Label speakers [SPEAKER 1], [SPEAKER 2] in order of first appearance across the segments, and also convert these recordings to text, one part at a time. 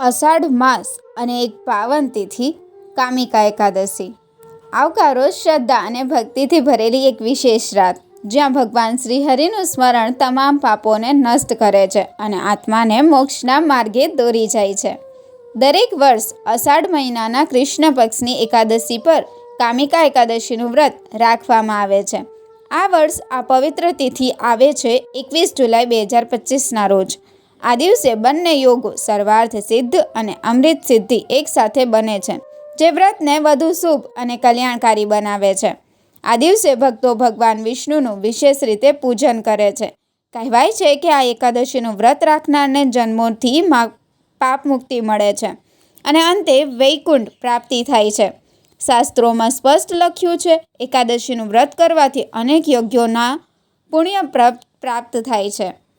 [SPEAKER 1] અષાઢ માસ અને એક પાવન તિથિ કામિકા એકાદશી. આવકારો, શ્રદ્ધા અને ભક્તિથી ભરેલી એક વિશેષ રાત, જ્યાં ભગવાન શ્રી હરિનું સ્મરણ તમામ પાપોને નષ્ટ કરે છે અને આત્માને મોક્ષના માર્ગે દોરી જાય છે. દરેક વર્ષ અષાઢ મહિનાના કૃષ્ણ પક્ષની એકાદશી પર કામિકા એકાદશીનું વ્રત રાખવામાં આવે છે. આ વર્ષ આ પવિત્ર તિથિ આવે છે એકવીસ જુલાઈ બે હજાર પચીસના રોજ. આ દિવસે બંને યોગો સર્વાર્થ સિદ્ધ અને અમૃત સિદ્ધિ એકસાથે બને છે, જે વ્રતને વધુ શુભ અને કલ્યાણકારી બનાવે છે. આ દિવસે ભક્તો ભગવાન વિષ્ણુનું વિશેષ રીતે પૂજન કરે છે. કહેવાય છે કે આ એકાદશીનું વ્રત રાખનારને જન્મોથી મા- પાપ મુક્તિ મળે છે અને અંતે વૈકુંઠ પ્રાપ્તિ થાય છે. શાસ્ત્રોમાં સ્પષ્ટ લખ્યું છે, એકાદશીનું વ્રત કરવાથી અનેક યજ્ઞોના પુણ્ય પ્રાપ્ત થાય છે.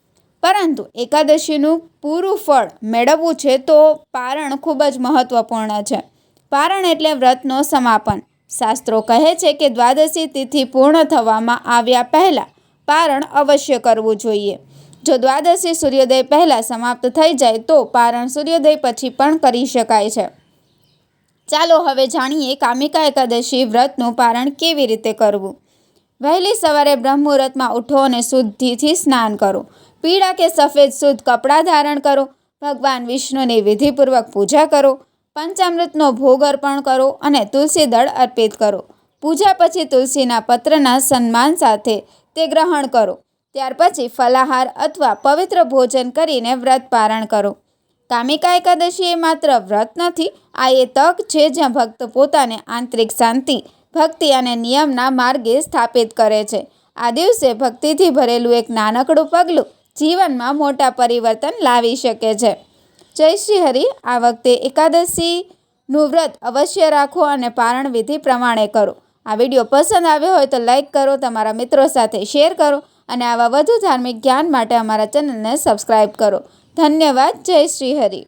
[SPEAKER 1] પરંતુ એકાદશીનું પૂરું ફળ મેળવવું છે તો પારણ ખૂબ જ મહત્વપૂર્ણ છે. પારણ એટલે વ્રતનો સમાપન. શાસ્ત્રો કહે છે કે દ્વાદશી તિથિ પૂર્ણ થવામાં આવ્યા પહેલાં પારણ અવશ્ય કરવું જોઈએ. જો દ્વાદશી સૂર્યોદય પહેલાં સમાપ્ત થઈ જાય તો પારણ સૂર્યોદય પછી પણ કરી શકાય છે. ચાલો હવે જાણીએ કામિકા એકાદશી વ્રતનું પારણ કેવી રીતે કરવું. વહેલી સવારે બ્રહ્મ મુહૂર્તમાં ઉઠો અને શુદ્ધિથી સ્નાન કરો. પીળા કે સફેદ શુદ્ધ કપડાં ધારણ કરો. ભગવાન વિષ્ણુની વિધિપૂર્વક પૂજા કરો. પંચામૃતનો ભોગ અર્પણ કરો અને તુલસી દળ અર્પિત કરો. પૂજા પછી તુલસીના પત્રના સન્માન સાથે તે ગ્રહણ કરો. ત્યાર પછી ફલાહાર અથવા પવિત્ર ભોજન કરીને વ્રત પારણ કરો. કામિકા એકાદશી એ માત્ર વ્રત નથી, આ એ તક છે જ્યાં ભક્ત પોતાને આંતરિક શાંતિ ભક્તિ અને નિયમના માર્ગે સ્થાપિત કરે છે. આ દિવસે ભક્તિથી ભરેલું એક નાનકડું પગલું જીવનમાં મોટા પરિવર્તન લાવી શકે છે. જય શ્રી હરિ, આ વખતે એકાદશીનું વ્રત અવશ્ય રાખો અને પારણ વિધિ પ્રમાણે કરો. આ વીડિયો પસંદ આવ્યો હોય તો લાઇક કરો, તમારા મિત્રો સાથે શેર કરો અને આવા વધુ ધાર્મિક જ્ઞાન માટે અમારા ચેનલને સબસ્ક્રાઈબ કરો. ધન્યવાદ, જય શ્રી હરિ.